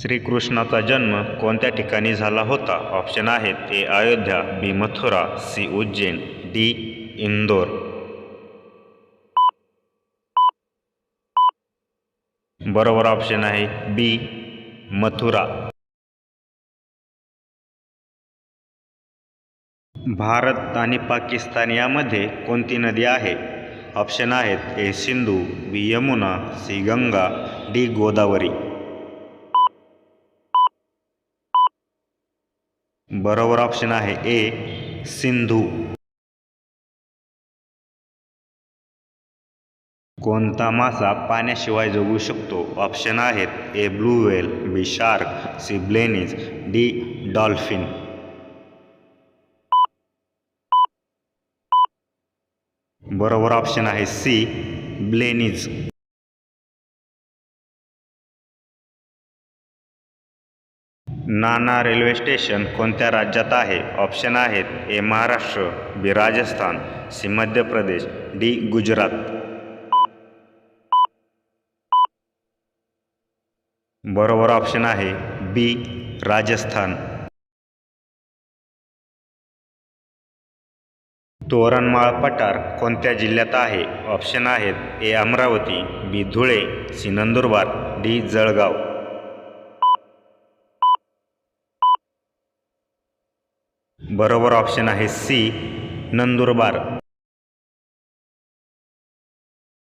श्रीकृष्णाचा जन्म कोणत्या ठिकाणी झाला होता? ऑप्शन आहेत A Ayodhya B Mathura C Ujjain D Indore. बरोबर ऑप्शन आहे बी मथुरा. भारत आणि पाकिस्तान यामध्ये कोणती नदी आहे? ऑप्शन आहेत A Sindhu B Yamuna C Ganga D Godavari. बरोबर ऑप्शन आहे ए सिंधू. कोणता मासा पाण्याशिवाय जगू शकतो? ऑप्शन आहेत A blue whale B shark C blennies D dolphin बरोबर ऑप्शन आहे C blennies Nana railway station कोणत्या राज्यात आहे? ऑप्शन आहेत A Maharashtra B Rajasthan C Madhya Pradesh D Gujarat. बरोबर ऑप्शन आहे बी राजस्थान. तोरणमाळ पठार कोणत्या जिल्ह्यात आहे? ऑप्शन आहेत A Amravati B Dhule C Nandurbar D Jalgaon. बरोबर ऑप्शन आहे सी नंदुरबार.